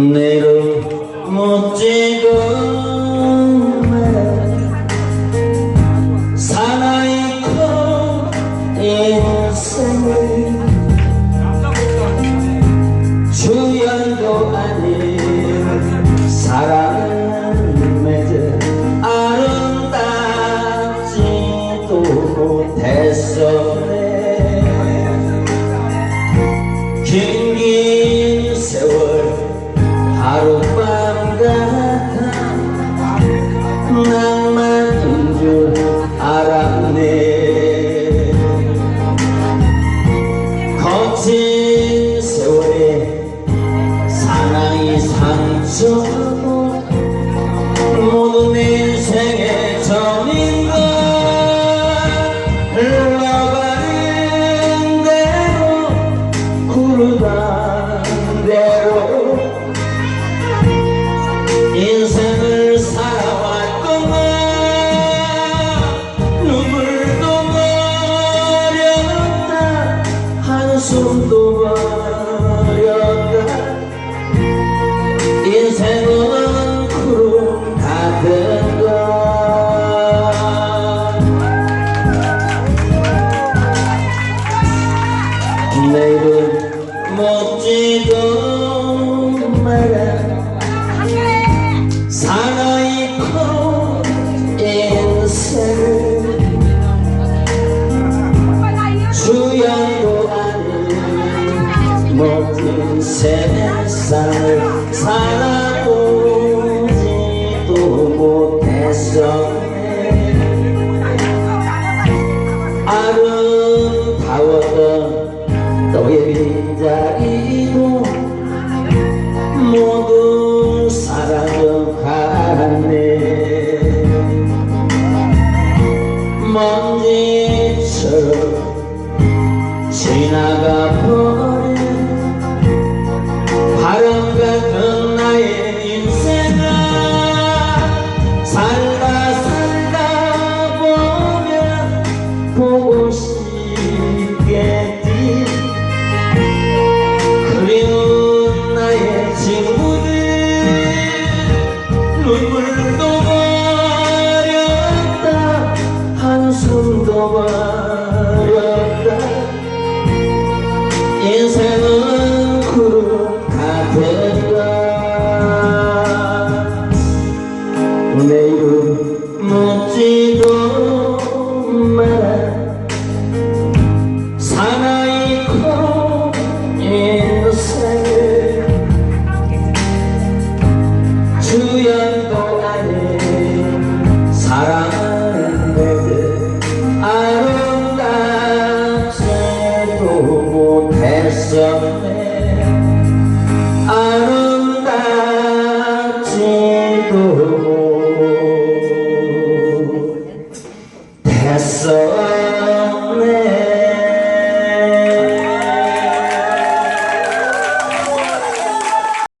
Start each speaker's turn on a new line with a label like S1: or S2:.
S1: 내일은 멋지고 살아있고 인생을 주연도 아닌 사랑은 맺은 아름답지도 못했어 abrazo tomar y 세상을 살아보지도 못했어 아름다웠던 너의 빈자리도 모두 사라져갔네. 먼지처럼 인생은 구름 같은가 내 이름 묻지도 마라. 사나이 코로 인생을 주연도 summer